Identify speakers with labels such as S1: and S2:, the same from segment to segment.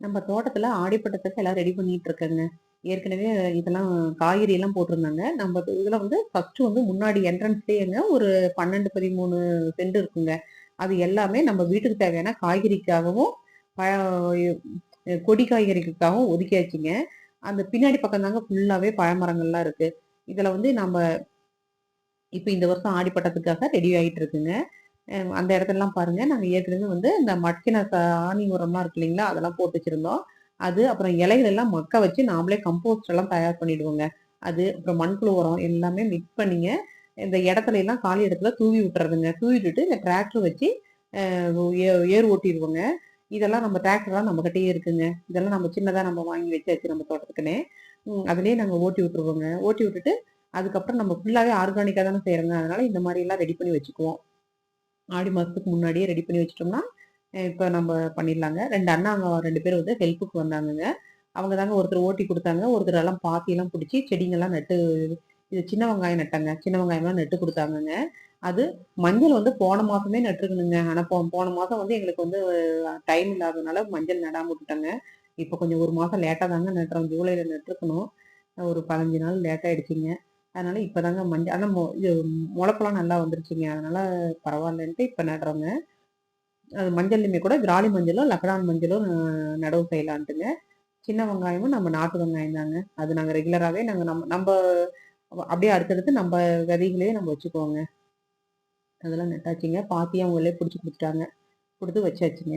S1: நம்ம தோட்டத்துல ஆடிப்பட்டத்துக்கு எல்லாம் ரெடி பண்ணிட்டு இருக்கேங்க. ஏற்கனவே இதெல்லாம் காய்கறி எல்லாம் போட்டிருந்தாங்க. நம்ம இதுல வந்து ஃபர்ஸ்ட் வந்து முன்னாடி என்ட்ரன்ஸ்லேயேங்க ஒரு 12, 13 சென்ட் இருக்குங்க. அது எல்லாமே நம்ம வீட்டுக்கு தேவையான காய்கறிக்காகவும், பழ கொடி காய்கறிகளுக்காகவும் ஒதுக்கியாச்சுங்க. அந்த பின்னாடி பக்கம் தாங்க ஃபுல்லாவே பழமரங்கள்லாம் இருக்கு. இதுல வந்து நம்ம இப்ப இந்த வருஷம் ஆடிப்பட்டத்துக்காக ரெடி ஆயிட்டு இருக்குங்க. அந்த இடத்துலலாம் பாருங்க, நாங்கள் ஏற்கனவே வந்து இந்த மட்கின சாணி உரம்லாம் இருக்கு இல்லைங்களா? அதெல்லாம் போட்டு வச்சிருந்தோம். அது அப்புறம் இலைகளெல்லாம் மக்க வச்சு நாமளே கம்போஸ்ட் எல்லாம் தயார் பண்ணிடுவோங்க. அது அப்புறம் மண்புழு உரம் எல்லாமே மிக்ஸ் பண்ணிங்க, இந்த இடத்துல எல்லாம் காலி இடத்துல தூவி விட்டுறதுங்க. தூவி விட்டுட்டு இந்த டிராக்டர் வச்சு ஏர் ஓட்டிடுவோங்க இதெல்லாம் நம்ம டிராக்டர்லாம் நம்மகிட்டயே இருக்குங்க. இதெல்லாம் நம்ம சின்னதாக நம்ம வாங்கி வச்சாச்சு நம்ம தோட்டத்துக்குன்னே. அதுலேயே நாங்கள் ஓட்டி விட்டுருவோங்க. ஓட்டி விட்டுட்டு, அதுக்கப்புறம் நம்ம ஃபுல்லாகவே ஆர்கானிக்காக தானே செய்கிறோங்க அதனால் இந்த மாதிரிலாம் ரெடி பண்ணி வச்சுக்குவோம். ஆடி மாதத்துக்கு முன்னாடியே ரெடி பண்ணி வச்சிட்டோம்னா இப்போ நம்ம பண்ணிடலாங்க. 2 அண்ணாங்க 2 பேர் வந்து ஹெல்ப்புக்கு வந்தாங்கங்க. அவங்க தாங்க ஒருத்தர் ஓட்டி கொடுத்தாங்க ஒருத்தர் எல்லாம் பாத்தியெல்லாம் பிடிச்சி செடிங்கெல்லாம் நட்டு இது சின்ன வெங்காயம் நட்டாங்க சின்ன வெங்காயம்லாம் நட்டு கொடுத்தாங்கங்க அது மஞ்சள் வந்து போன மாசமே நட்டுருக்கணுங்க. ஆனால் போ போன மாதம் வந்து எங்களுக்கு வந்து டைம் இல்லாததுனால மஞ்சள் நடாமல் விட்டுட்டாங்க இப்போ கொஞ்சம் ஒரு மாதம் லேட்டாக தாங்க நடுறோம். ஜூலையில் நட்டுருக்கணும். ஒரு 15 நாள் லேட் ஆகிடுச்சிங்க அதனால இப்போ தாங்க மஞ்சள் ஆனால் மொ இது மொளப்பெல்லாம் நல்லா வந்துருச்சுங்க. அதனால பரவாயில்லன்ட்டு இப்போ நடுறோங்க. அது மஞ்சள்லையுமே கூட கிராலி மஞ்சளும், லக்கடான் மஞ்சளும் நடவு செய்யலான்ட்டுங்க. சின்ன வெங்காயமும் நம்ம நாட்டு வெங்காயம் தாங்க. அது நாங்கள் ரெகுலராகவே நாங்கள் நம்ம நம்ம அப்படியே அடுத்தடுத்து நம்ம விதைகளையே நம்ம வச்சுக்குவோங்க. அதெல்லாம் நட்டாச்சுங்க. பாத்தியும் அவங்களே பிடிச்சி கொடுத்துட்டாங்க கொடுத்து வச்சாச்சுங்க.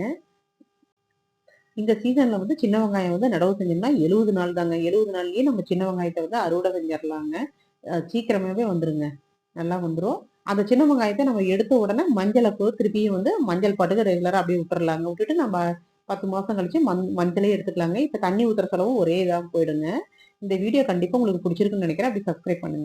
S1: இந்த சீசனில் வந்து சின்ன வெங்காயம் வந்து நடவு செஞ்சோம்னா 70 நாள் தாங்க. எழுபது நாள்லேயே நம்ம சின்ன வெங்காயத்தை வந்து அறுவடை செஞ்சிடலாங்க சீக்கிரமாகவே வந்துடுங்க நல்லா வந்துடும் அந்த சின்ன வெங்காயத்தை நம்ம எடுத்த உடனே மஞ்சளை கூட திருப்பியும் வந்து மஞ்சள் பாட்டுக்கு ரெகுலராக அப்படியே விட்டுறலாங்க. விட்டுட்டு நம்ம பத்து மாதம் கழிச்சு மண் மஞ்சளே எடுத்துக்கலாங்க. இப்போ தண்ணி ஊற்றுற செலவும் ஒரே இதாக போயிடுங்க. இந்த வீடியோ கண்டிப்பாக உங்களுக்கு பிடிச்சிருக்குன்னு நினைக்கிறேன் அப்படி சப்ஸ்கிரைப் பண்ணுங்க.